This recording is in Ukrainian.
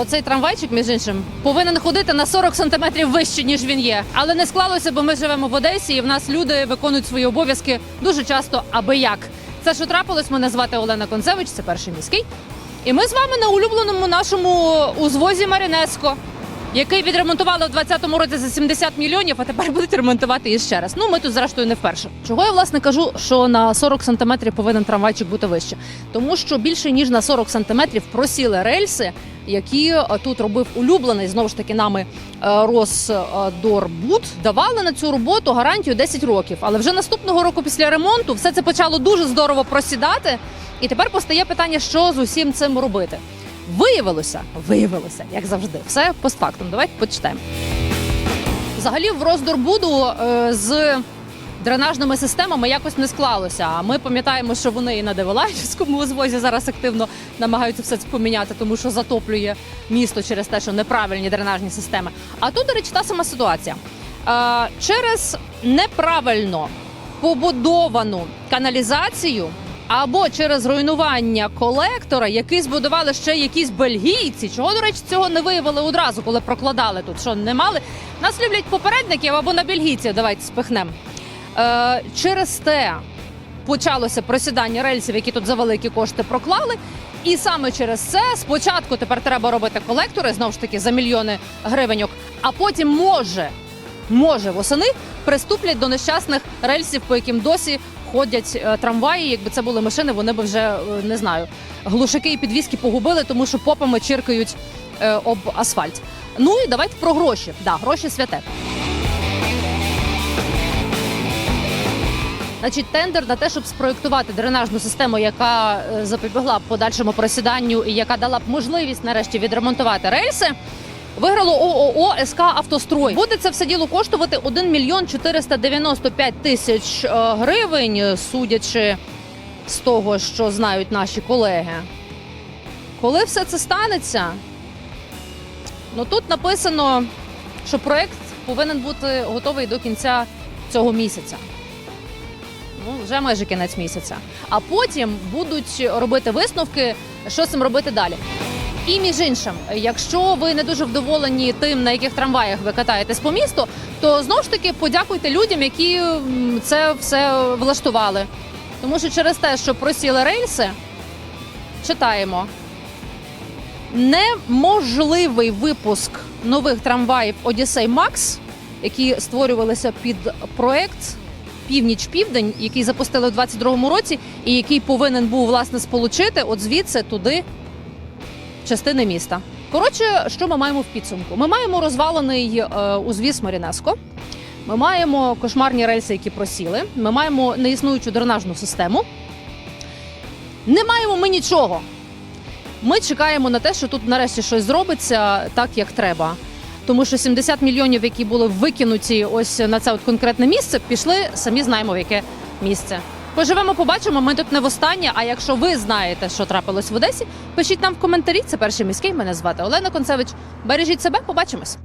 оцей трамвайчик, між іншим, повинен ходити на 40 сантиметрів вище, ніж він є. Але не склалося, бо ми живемо в Одесі, і в нас люди виконують свої обов'язки дуже часто аби як. Це що трапилось, мене звати Олена Концевич, це перший міський. І ми з вами на улюбленому нашому узвозі Марінеско, який відремонтували в 2020 році за 70 мільйонів, а тепер будуть ремонтувати і ще раз. Ну ми тут зрештою не вперше. Чого я власне кажу, що на 40 сантиметрів повинен трамвайчик бути вище? Тому що більше ніж на 40 сантиметрів просіли рельси, які е, тут робив улюблений знову ж таки нами е, Росдорбуд. Давали на цю роботу гарантію 10 років. Але вже наступного року після ремонту все це почало дуже здорово просідати. І тепер постає питання, що з усім цим робити. Виявилося, виявилося, як завжди, все постфактум. Давайте почитаємо. Взагалі, в Роздорбуду е, з дренажними системами якось не склалося. А ми пам'ятаємо, що вони і на Деволаївському узвозі зараз активно намагаються все це поміняти, тому що затоплює місто через те, що неправильні дренажні системи. А тут, до речі, та сама ситуація. Через неправильно побудовану каналізацію. Або через руйнування колектора, який збудували ще якісь бельгійці. Чого, до речі, цього не виявили одразу, коли прокладали тут. Що не мали? Нас люблять попередників або на бельгійців. Давайте спихнемо. Е, через те почалося просідання рельсів, які тут за великі кошти проклали. І саме через це спочатку тепер треба робити колектори знову ж таки за мільйони гривеньок, а потім може, може восени приступлять до нещасних рельсів, по яким досі ходять е, трамваї. Якби це були машини, вони б вже е, не знаю, глушаки і підвіски погубили, тому що попами чиркають об асфальт. Ну і давайте про гроші. Да, гроші святе. Значить, тендер на те, щоб спроєктувати дренажну систему, яка е, запобігла б подальшому просіданню і яка дала б можливість нарешті відремонтувати рельси. Виграло ООО СК Автострой. Буде це все діло коштувати 1 мільйон 495 тисяч е, гривень, судячи з того, що знають наші колеги. Коли все це станеться, ну тут написано, що проект повинен бути готовий до кінця цього місяця. Ну, вже майже кінець місяця. А потім будуть робити висновки, що з цим робити далі. І між іншим, якщо ви не дуже вдоволені тим, на яких трамваях ви катаєтесь по місту, то знову ж таки подякуйте людям, які це все влаштували. Тому що через те, що просіли рельси, читаємо. Неможливий випуск нових трамваїв Одіссей Макс, які створювалися під проект Північ-Південь, який запустили в 22-му році, і який повинен був власне сполучити от звідси туди частини міста. Коротше, що ми маємо в підсумку? Ми маємо розвалений е, узвіз Марінеско. Ми маємо кошмарні рельси, які просіли. Ми маємо неіснуючу дренажну систему. Не маємо ми нічого. Ми чекаємо на те, що тут нарешті щось зробиться так, як треба. Тому що 70 мільйонів, які були викинуті ось на це от конкретне місце, пішли самі знаємо в яке місце. Поживемо, побачимо. Ми тут не востаннє. А якщо ви знаєте, що трапилось в Одесі, пишіть нам в коментарі. Це перший міський. Мене звати Олена Концевич. Бережіть себе, побачимось.